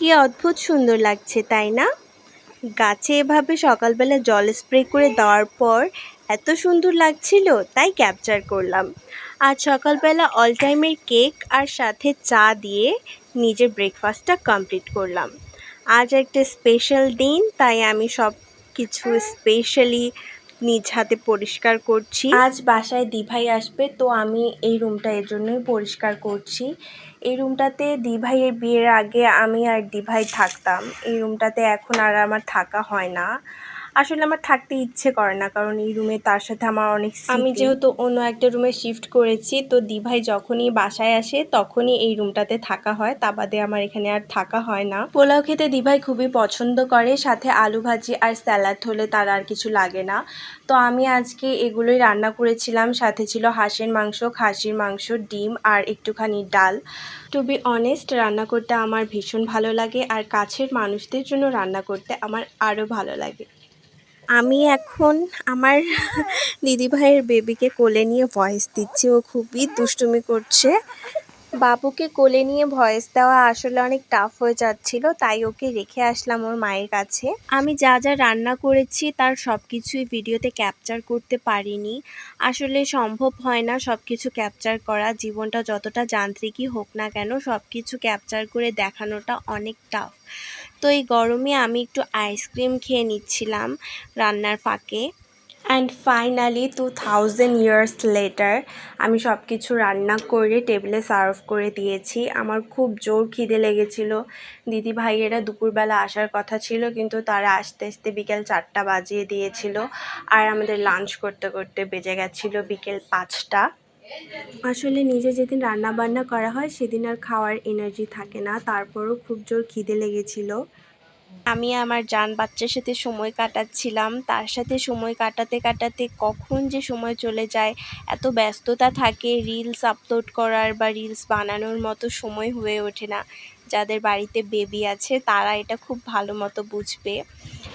কি অদ্ভুত সুন্দর লাগছে, তাই না? গাছে এভাবে সকালবেলা জল স্প্রে করে দেওয়ার পর এত সুন্দর লাগছিল, তাই ক্যাপচার করলাম। আজ সকালবেলা অল টাইমের কেক আর সাথে চা দিয়ে নিজের ব্রেকফাস্টটা কমপ্লিট করলাম। আজ একটা স্পেশাল দিন, তাই আমি সব কিছু স্পেশালি নিজ হাতে পরিষ্কার করছি। আজ বাসায় দিভাই আসবে, তো আমি এই রুমটা এর জন্যই পরিষ্কার করছি। এই রুমটাতে দিভাইয়ের বিয়ের আগে আমি আর দিভাই থাকতাম। এই রুমটাতে এখন আর আমার থাকা হয় না। আসলে আমার থাকতে ইচ্ছে করে না কারণ এই রুমে তার সাথে আমার অনেক আমি যেহেতু অন্য একটা রুমে শিফট করেছি তো দিভাই যখনই বাসায় আসে তখনই এই রুমটাতে থাকা হয়। তা বাদে আমার এখানে আর থাকা হয় না। পোলাও খেতে দিভাই খুবই পছন্দ করে সাথে আলু ভাজি আর স্যালাড হলে তার আর কিছু লাগে না। তো আমি আজকে এগুলোই রান্না করেছিলাম সাথে ছিল হাঁসের মাংস খাসির মাংস ডিম আর একটুখানি ডাল। টু বি অনেস্ট রান্না করতে আমার ভীষণ ভালো লাগে আর কাছের মানুষদের জন্য রান্না করতে আমার আরও ভালো লাগে। আমি এখন আমার দিদিভাইয়ের বেবিকে কোলে নিয়ে ভয়েস দিচ্ছি। ও খুবই দুষ্টুমি করছে। বাবুকে কোলে নিয়ে ভয়েস দেওয়া আসলে অনেক টাফ হয়ে যাচ্ছিল, তাই ওকে রেখে আসলাম ওর মায়ের কাছে। আমি যা যা রান্না করেছি তার সব কিছুই ভিডিওতে ক্যাপচার করতে পারিনি। আসলে সম্ভব হয় না সব কিছু ক্যাপচার করা, জীবনটা যতটা যান্ত্রিকই হোক না কেন সব কিছু ক্যাপচার করে দেখানোটা অনেক টাফ তো এই গরমে আমি একটু আইসক্রিম খেয়ে নিচ্ছিলাম রান্নার ফাঁকে। And finally two thousand years later আমি সব কিছু রান্না করে টেবিলে সার্ভ করে দিয়েছি। আমার খুব জোর খিদে লেগেছিল। দিদি ভাইয়েরা দুপুরবেলা আসার কথা ছিল, কিন্তু তারা আসতে আসতে বিকেল চারটা বাজিয়ে দিয়েছিল। আর আমাদের লাঞ্চ করতে করতে বেজে গেছিল বিকেল পাঁচটা। আসলে নিজে যেদিন রান্না বান্না করা হয়, সেদিন আর খাওয়ার এনার্জি থাকে না। তারপরও খুব জোর খিদে লেগেছিল। আমি আমার জান বাচ্চার সাথে সময় কাটাচ্ছিলাম, তার সাথে সময় কাটাতে কাটাতে কখন যে সময় চলে যায়, এত ব্যস্ততা থাকে রিলস আপলোড করার বা রিলস বানানোর মতো সময় হয়ে ওঠে না। যাদের বাড়িতে বেবি আছে, তারা এটা খুব ভালো মতো বুঝবে।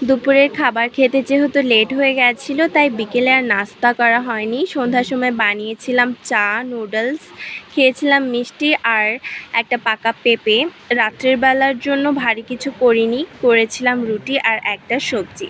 দুপুরের খাবার খেতে যেহেতু লেট হয়ে গেছিল, তাই বিকেলে আর নাস্তা করা হয়নি। সন্ধ্যার সময় বানিয়েছিলাম চা নুডলস খেয়েছিলাম মিষ্টি আর একটা পাকা পেঁপে। রাত্রের বেলার জন্য ভারী কিছু করিনি, করেছিলাম রুটি আর একটা সবজি।